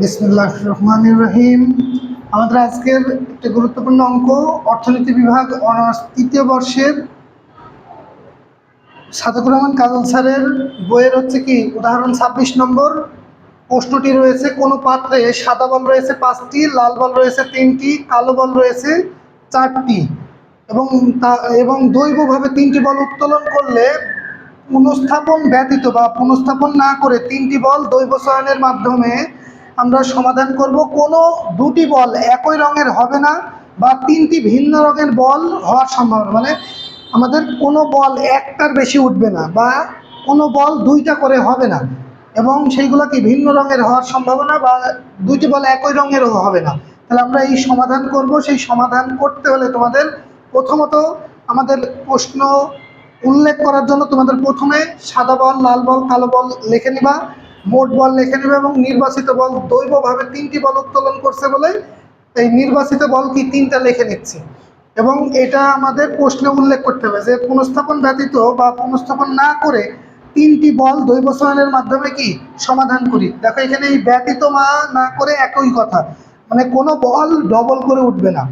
বিসমুল্লাহ রহমান রহিম। আমাদের আজকের একটি গুরুত্বপূর্ণ অঙ্ক, অর্থনীতি বিভাগ অনার্স তৃতীয় বর্ষের সাদকুর রহমান কাজল স্যারের বইয়ের হচ্ছে কি, উদাহরণ ছাব্বিশ নম্বর। প্রশ্নটি রয়েছে, কোনো পাত্রে সাদা বল রয়েছে পাঁচটি, লাল বল রয়েছে তিনটি, কালো বল রয়েছে চারটি? এবং তা, এবং দৈবভাবে তিনটি বল উত্তোলন করলে পুনঃস্থাপন ব্যতীত বা পুনঃস্থাপন না করে তিনটি বল দৈব চয়নের মাধ্যমে আমরা সমাধান করব। কোনো দুটি বল একই রঙের হবে না বা তিনটি ভিন্ন রঙের বল হওয়ার সম্ভাবনা মানে আমাদের কোনো বল একটার বেশি উঠবে না বা কোনো বল দুইটা করে হবে না এবং সেইগুলো কি ভিন্ন রঙের হওয়ার সম্ভাবনা বা দুইটি বল একই রঙেরও হবে না। তাহলে আমরা এই সমাধান করব। সেই সমাধান করতে হলে তোমাদের প্রথমত আমাদের প্রশ্ন উল্লেখ করার জন্য তোমাদের প্রথমে সাদা বল, লাল বল, কালো বল লিখে নিবা। মোট বল লিখে নেবে এবং নির্বাচিত বল দৈবভাবে তিনটি বল উত্তোলন করছে বলে এই নির্বাচিত বল কি তিনটা লিখে নিচ্ছে। এবং এটা আমাদের প্রশ্নে উল্লেখ করতে হবে যে পুনঃস্থাপন ব্যতীত বা পুনঃস্থাপন না করে তিনটি বল দৈব চয়নের মাধ্যমে কি সমাধান করি। দেখো এখানে এই ব্যতীত মা না করে একই কথা। মানে কোনো বল ডবল করে উঠবে না।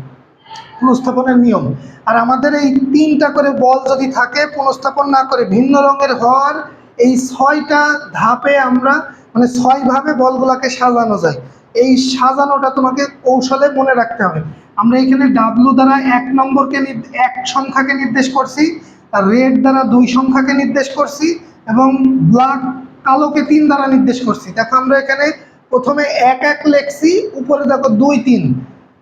পুনঃস্থাপনের নিয়ম। আর আমাদের এই তিনটা করে বল যদি থাকে, পুনঃস্থাপন না করে ভিন্ন রঙের হওয়ার এই ছয়টা ধাপে আমরা মানে ছয়ভাবে বলগুলোকে সাজানো যায়। এই সাজানোটা তোমাকে কৌশলে মনে রাখতে হবে। আমরা এখানে ডাব্লু দ্বারা এক নম্বরকে এক সংখ্যাকে নির্দেশ করছি রেড দ্বারা দুই সংখ্যাকে নির্দেশ করছি, এবং ব্ল্যাক কালোকে তিন দ্বারা নির্দেশ করছি। দেখো আমরা এখানে প্রথমে এক এক লেখছি, উপরে দেখো দুই তিন।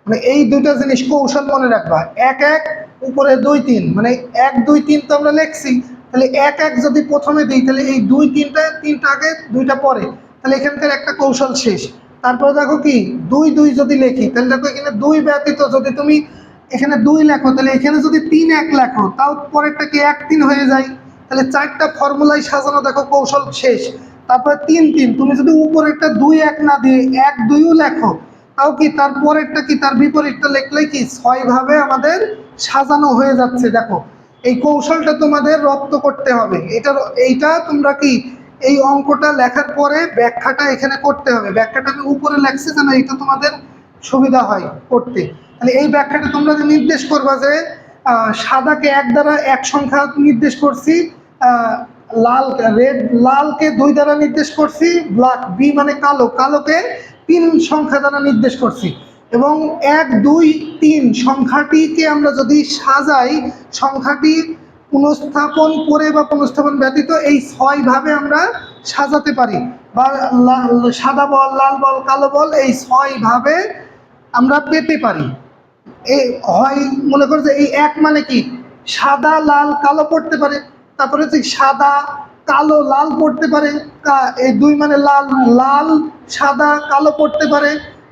মানে এই দুইটা জিনিস কৌশল মনে রাখবা। এক এক, উপরে দুই তিন। মানে এক, দুই, তিন তো আমরা লিখছি তাহলে এক এক যদি প্রথমে দিই, তাহলে এই দুই তিনটা তিনটা আগে, দুইটা পরে, তাহলে এখানকার একটা কৌশল শেষ। তারপরে দেখো কি, দুই দুই যদি লেখি, তাহলে দেখো এখানে দুই ব্যতীত যদি তুমি এখানে দুই লেখো, তাহলে এখানে যদি তিন এক লেখো, তাও পরেরটা কি এক তিন হয়ে যায়? তাহলে চারটা ফর্মুলায় সাজানো দেখো কৌশল শেষ। তারপরে তিন তিন, তুমি যদি উপরেরটা দুই এক না দিয়ে এক দুইও লেখো, তাও কি তার পরেরটা কি তার বিপরীতটা লিখলে কি? ছয় ভাবে আমাদের সাজানো হয়ে যাচ্ছে, দেখো। এই কৌশলটা তোমাদের রপ্ত করতে হবে। এটা এইটা তোমরা কি, এই অঙ্কটা লেখার পরে ব্যাখ্যাটা এখানে করতে হবে। ব্যাখ্যাটা আমি উপরে লেখছি যেন এটা তোমাদের সুবিধা হয় করতে। তাহলে এই ব্যাখ্যাটা তোমরা যে নির্দেশ করবা যে সাদাকে এক দ্বারা এক সংখ্যা নির্দেশ করছি লাল রেড, লালকে দুই দ্বারা নির্দেশ করছি, ব্ল্যাক, বি মানে কালো, কালোকে তিন সংখ্যা দ্বারা নির্দেশ করছি। এবং এক, দুই, তিন সংখ্যাটিকে আমরা যদি সাজাই, সংখ্যাটি পুনঃস্থাপন করে বা পুনঃস্থাপন ব্যতীত এই ছয় ভাবে আমরা সাজাতে পারি। বা সাদা বল, লাল বল, কালো বল এই ছয় ভাবে আমরা পেতে পারি। এই হয়, মনে করো যে এই এক মানে কি? সাদা, লাল, কালো পড়তে পারে। তারপরে হচ্ছে সাদা, কালো, লাল পড়তে পারে। এই দুই মানে লাল লাল, সাদা, কালো পড়তে পারে।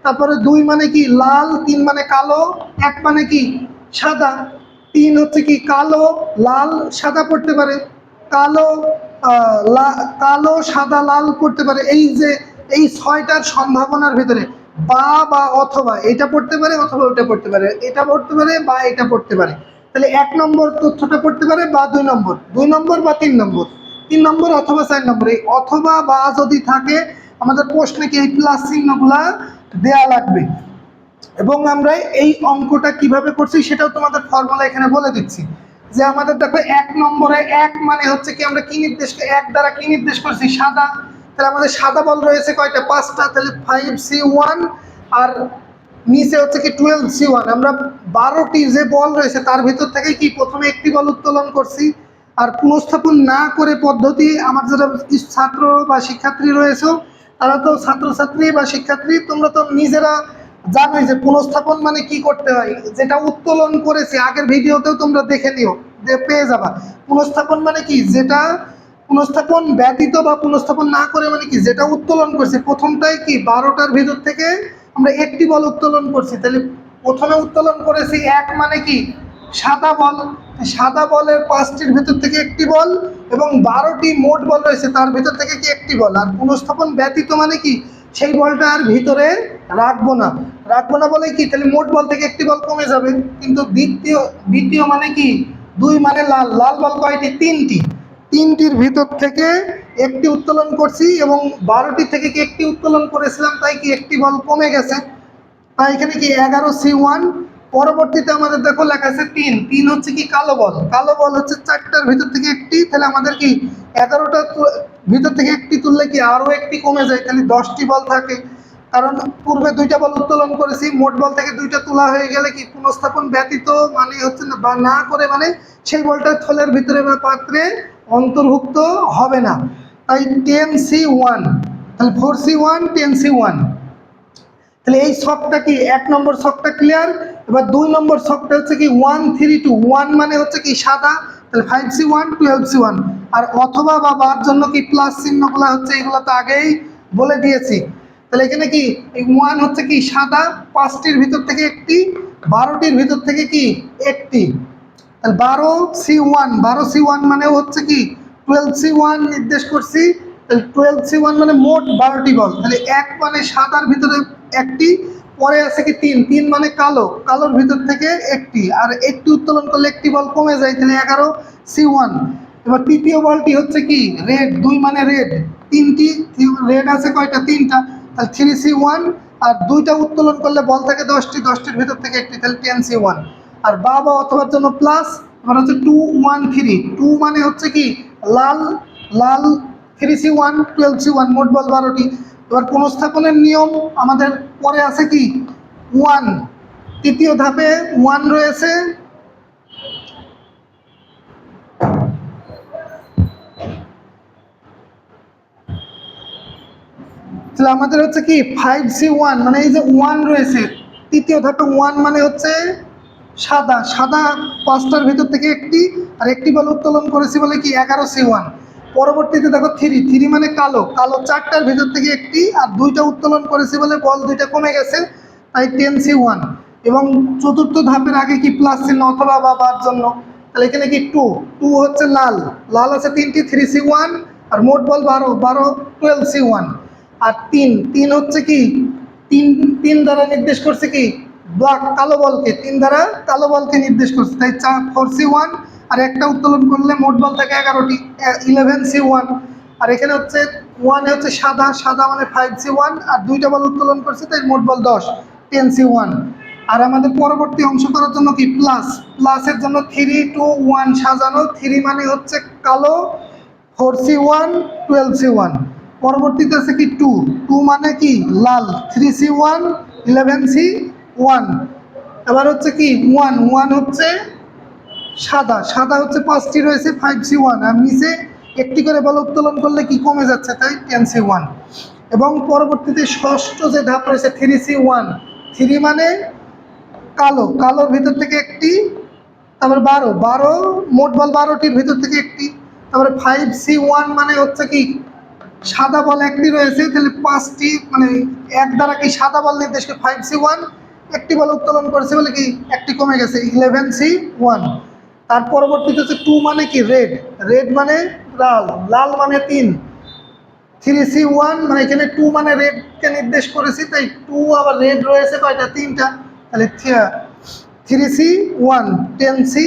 তারপরে দুই মানে কি লাল, তিন মানে কালো, এক মানে কি সাদা। তিন হচ্ছে কি কালো, লাল, সাদা পড়তে পারে। কালো কালো, সাদা, লাল পড়তে পারে। এই যে, এই ছয়টার সম্ভাবনার ভেতরে বা বা অথবা এটা পড়তে পারে অথবা ওটা পড়তে পারে। এটা পড়তে পারে বা এটা পড়তে পারে। তাহলে এক নম্বর তথ্যটা পড়তে পারে বা দুই নম্বর? দুই নম্বর বা তিন নম্বর? তিন নম্বর অথবা চার নম্বর? এই অথবা বা যদি থাকে, আমাদের প্রশ্নে কি এই প্লাস চিহ্নগুলা দেয়া লাগবে। এবং আমরা এই অঙ্কটা কীভাবে করছি সেটাও তোমাদের ফর্মুলা এখানে বলে দিচ্ছি। যে আমাদের দেখো এক নম্বরে এক মানে হচ্ছে কি আমরা কি নির্দেশ এক দ্বারা কি নির্দেশ করছি? সাদা। তাহলে আমাদের সাদা বল রয়েছে কয়টা? পাঁচটা। তাহলে ফাইভ সি ওয়ান আর নিচে হচ্ছে কি টুয়েলভ সি ওয়ান আমরা বারোটি যে বল রয়েছে তার ভিতর থেকে কি প্রথমে একটি বল উত্তোলন করছি। আর পুনঃস্থাপন না করে পদ্ধতি, আমার যারা ছাত্র বা শিক্ষার্থী রয়েছে তারা তো ছাত্রছাত্রী বা শিক্ষার্থী, তোমরা তো নিজেরা জানোই যে পুনঃস্থাপন মানে কি করতে হয়। যেটা উত্তোলন করেছি, আগের ভিডিওতেও তোমরা দেখে নিও, যে পেয়ে যাবা। পুনঃস্থাপন মানে কি? যেটা পুনঃস্থাপন ব্যতীত বা পুনঃস্থাপন না করে মানে কি? যেটা উত্তোলন করছি। প্রথমটাই কি? বারোটার ভিতর থেকে আমরা একটি বল উত্তোলন করছি। তাহলে প্রথমে উত্তোলন করেছি এক মানে কি? সাদা বল, সাদা বলের পাঁচটির ভিতর থেকে একটি বল এবং বারোটি মোট বল রয়েছে, তার ভিতর থেকে কি একটি বল? আর পুনঃস্থাপন ব্যতীত মানে কি? সেই বলটা আর ভিতরে রাখব না। রাখব না বলে কি? তাহলে মোট বল থেকে একটি বল কমে যাবে। কিন্তু দ্বিতীয় দ্বিতীয় মানে কি? দুই মানে লাল। লাল বল কয়টি? তিনটি। তিনটির ভিতর থেকে একটি উত্তোলন করছি এবং বারোটি থেকে কি একটি উত্তোলন করেছিলাম? তাই কি একটি বল কমে গেছে? তাই এখানে কি এগারো সি ওয়ান পরবর্তীতে আমাদের দেখো লেখা আছে তিন। তিন হচ্ছে কি কালো বল। কালো বল হচ্ছে চারটার ভিতর থেকে একটি, তাহলে আমাদের কি এগারোটা ভিতর থেকে একটি তুললে কি আরও একটি কমে যায়? তাহলে দশটি বল থাকে। কারণ পূর্বে দুইটা বল উত্তোলন করেছি, মোট বল থেকে দুইটা তোলা হয়ে গেলে কি পুনঃস্থাপন ব্যতীত মানে হচ্ছে না, বা না করে মানে সেই বলটা থলের ভিতরে বা পাত্রে অন্তর্ভুক্ত হবে না। তাই টেন সি ওয়ান তাহলে four C one ten C one তাহলে এই ছকটা কি, এক নম্বর ছকটা ক্লিয়ার এবার দুই নম্বর ছকটা হচ্ছে কি ওয়ান থ্রি টু ওয়ান মানে হচ্ছে কি সাদা, তাহলে five C one twelve C one আর অথবা বা বার জন্য কি প্লাস চিহ্নগুলো হচ্ছে, এগুলো তো আগেই বলে দিয়েছি। তাহলে এখানে কি ওয়ান হচ্ছে কি সাদা, পাঁচটির ভিতর থেকে একটি, বারোটির ভিতর থেকে কি একটি। তাহলে বারো সি ওয়ান বারো সি ওয়ান মানে হচ্ছে কি টুয়েলভ সি ওয়ান নির্দেশ করছি। তাহলে টুয়েলভ সি ওয়ান মানে মোট বারোটি বল। তাহলে এক মানে সাদার ভিতরে একটি পরে আছে কি তিন? তিন মানে কালো। কালোর ভিতর থেকে একটি। আর একটি উত্তোলন করলে একটি বল কমে যায়, তাহলে এগারো, সি ওয়ান। এবার তৃতীয় বলটি হচ্ছে কি? রেড, দুই মানে রেড। তিনটি রেড আছে কয়টা? তিনটা। তাহলে থ্রি সি ওয়ান, আর দুইটা উত্তোলন করলে বল থাকে দশটি, দশটির ভিতর থেকে একটি, তাহলে টেন সি ওয়ান। আর বাবা অথবার জন্য প্লাস, এবার হচ্ছে টু ওয়ান থ্রি। টু মানে হচ্ছে কি? লাল লাল, three C one, twelve C one, মোট বল বারোটি। এবার পুনঃস্থাপনের নিয়ম আমাদের পরে আছে কি? ওয়ান তৃতীয় ধাপে ওয়ান রয়েছে। তাহলে আমাদের হচ্ছে কি? ফাইভ সি ওয়ান মানে এই যে ওয়ান রয়েছে। তৃতীয় ধাপে ওয়ান মানে হচ্ছে সাদা। সাদা পাঁচটার ভিতর থেকে একটি, আর একটি বল উত্তোলন করেছি বলে কি? এগারো সি ওয়ান পরবর্তীতে দেখো থ্রি থ্রি মানে কালো। কালো চারটার ভিতর থেকে একটি আর দুইটা উত্তোলন করেছি বলে বল দুইটা কমে গেছে, তাই টেন সি ওয়ান এবং চতুর্থ ধাপের আগে কি প্লাস চিহ্ন অথবা বা বার জন্য? তাহলে এখানে কি টু টু হচ্ছে লাল। লাল আছে তিনটি থ্রি সি ওয়ান আর মোট বল বারো বারো টুয়েলভ সি ওয়ান আর তিন তিন হচ্ছে কি? তিন তিন দ্বারা নির্দেশ করছে কি? ব্ল্যাক কালো বলকে। তিন দ্বারা কালো বলকে নির্দেশ করছে, তাই চার ফোর সি ওয়ান আর একটা উত্তোলন করলে মোট বল থাকে এগারোটি ইলেভেন সি ওয়ান আর এখানে হচ্ছে ওয়ানে হচ্ছে সাদা সাদা মানে ফাইভ সি ওয়ান আর দুইটা বল উত্তোলন করছে, তাই মোট বল দশ টেন সি ওয়ান আর আমাদের পরবর্তী অংশ করার জন্য কি? প্লাস প্লাসের জন্য থ্রি টু ওয়ান সাজানো থ্রি মানে হচ্ছে কালো four C one twelve C one পরবর্তীতে আছে কি? টু টু মানে কি? লাল। Three C one eleven C one এবার হচ্ছে কি? ওয়ান ওয়ান হচ্ছে সাদা সাদা হচ্ছে পাঁচটি রয়েছে ফাইভ সি ওয়ান আর নিচে একটি করে বল উত্তোলন করলে কি কমে যাচ্ছে তাই টেন সি ওয়ান এবং পরবর্তীতে ষষ্ঠ যে ধাপ রয়েছে থ্রি সি ওয়ান থ্রি মানে কালো, কালোর ভিতর থেকে একটি, তারপরে বারো। বারো, মোট বল বারোটির ভিতর থেকে একটি। তারপরে ফাইভ সি ওয়ান মানে হচ্ছে কি, সাদা বল একটি রয়েছে, তাহলে পাঁচটি মানে এক দ্বারা কি সাদা বল নির্দেশকে ফাইভ সি ওয়ান একটি বল উত্তোলন করেছে বলে কি, একটি কমে গেছে ইলেভেন সি ওয়ান তার পরবর্তীতে হচ্ছে টু মানে কি? রেড রেড মানে লাল। লাল মানে তিন। থ্রি সি ওয়ান মানে এখানে টু মানে রেডকে নির্দেশ করেছি, তাই টু আবার রেড রয়েছে, কয়টা? তিনটা। তাহলে three C one ten C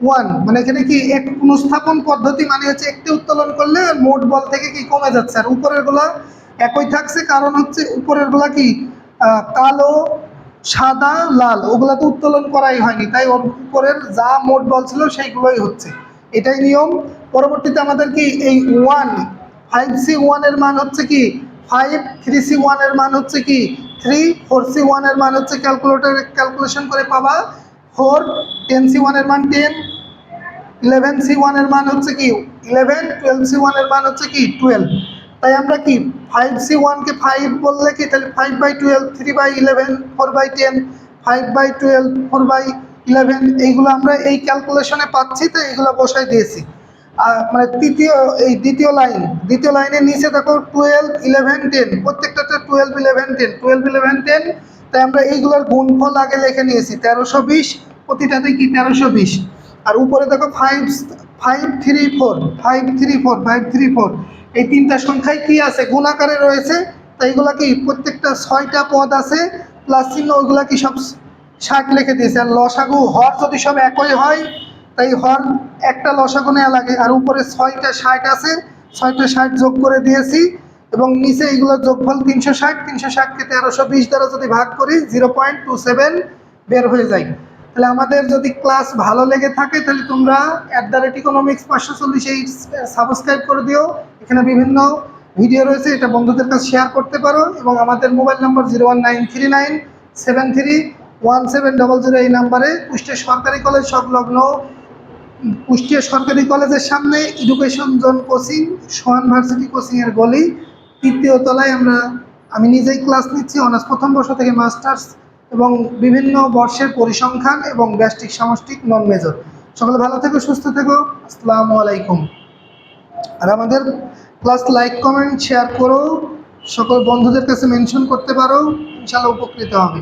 one মানে এখানে কি এক পুনঃস্থাপন পদ্ধতি মানে হচ্ছে একটি উত্তোলন করলে মোট বল থেকে কি কমে যাচ্ছে। আর উপরেরগুলা একই থাকছে, কারণ হচ্ছে উপরেরগুলা কি? কালো সাদা, লাল ওগুলা তো উত্তোলন করাই হয়নি। তাই উপরের যা মোট বল ছিল সেইগুলোই হচ্ছে। এটাই নিয়ম। পরবর্তীতে আমাদের কি এই ওয়ান ফাইভ সি ওয়ানের মান হচ্ছে কি? ফাইভ থ্রি সি ওয়ানের মান হচ্ছে কি? থ্রি ফোর সি ওয়ানের মান হচ্ছে ক্যালকুলেটর ক্যালকুলেশন করে পাবা। ফোর টেন সি ওয়ানের মান টেন ইলেভেন সি ওয়ানের মান হচ্ছে কি? ইলেভেন টুয়েলভ সি ওয়ানের মান হচ্ছে কি? টুয়েলভ তাই আমরা কি ফাইভ সি ওয়ানকে ফাইভ বললে কি? তাহলে five by twelve three by eleven four by ten five by twelve four by eleven এইগুলো আমরা এই ক্যালকুলেশনে পাচ্ছি, তো এইগুলো বসাই দিয়েছি। আর মানে তৃতীয়, এই দ্বিতীয় লাইন দ্বিতীয় লাইনের নিচে দেখো টুয়েলভ ইলেভেন টেন প্রত্যেকটা twelve eleven ten twelve eleven ten তাই আমরা এইগুলোর গুণফল আগে লিখে নিয়েছি, তেরোশো বিশ, প্রতিটাতে কি তেরোশো বিশ। আর উপরে দেখো five five three four five three four five three four এই তিনটা সংখ্যায় কি আছে? গুণাকারে রয়েছে তাই এগুলা কি প্রত্যেকটা ছয়টা পদ আছে, প্লাস চিহ্ন ওইগুলা কি সব ষাট লিখে দিয়েছে। আর লসাগু হর যদি সব একই হয় তাই হর একটা লসাগু নেওয়া লাগে। আর উপরে ছয়টা ষাট আছে, ছয়টা ষাট যোগ করে দিয়েছি, এবং নিচে এগুলো যোগফল তিনশো ষাট, তিনশো ষাটকে তেরোশো বিশ দ্বারা যদি ভাগ করি, জিরো পয়েন্ট টু সেভেন বের হয়ে যায়। তাহলে আমাদের যদি ক্লাস ভালো লেগে থাকে, তাহলে তোমরা অ্যাট দ্য রেট ইকোনমিক্স পাঁচশো চল্লিশ এই সাবস্ক্রাইব করে দিও। এখানে বিভিন্ন ভিডিও রয়েছে, এটা বন্ধুদের কাছে শেয়ার করতে পারো। এবং আমাদের mobile number zero one nine three nine seven three one seven double zero এই নাম্বারে কুষ্টিয়া সরকারি কলেজ সংলগ্ন কুষ্টিয়া সরকারি কলেজের সামনে Education Zone coaching Sohan Varsity কোচিংয়ের গলি। তৃতীয় তলায় আমরা, আমি নিজেই ক্লাস নিচ্ছি অনার্স প্রথম বর্ষ থেকে মাস্টার্স এবং বিভিন্ন বর্ষের পরিসংখ্যান এবং ব্যষ্টিক সামষ্টিক নন মেজর সকলে ভালো থেকো, সুস্থ থেকো। আসসালামু আলাইকুম। আর আমাদের প্লাস লাইক কমেন্ট শেয়ার করো। সকল বন্ধুদের কাছে মেনশন করতে পারো। ইনশাল্লাহ উপকৃত হবে।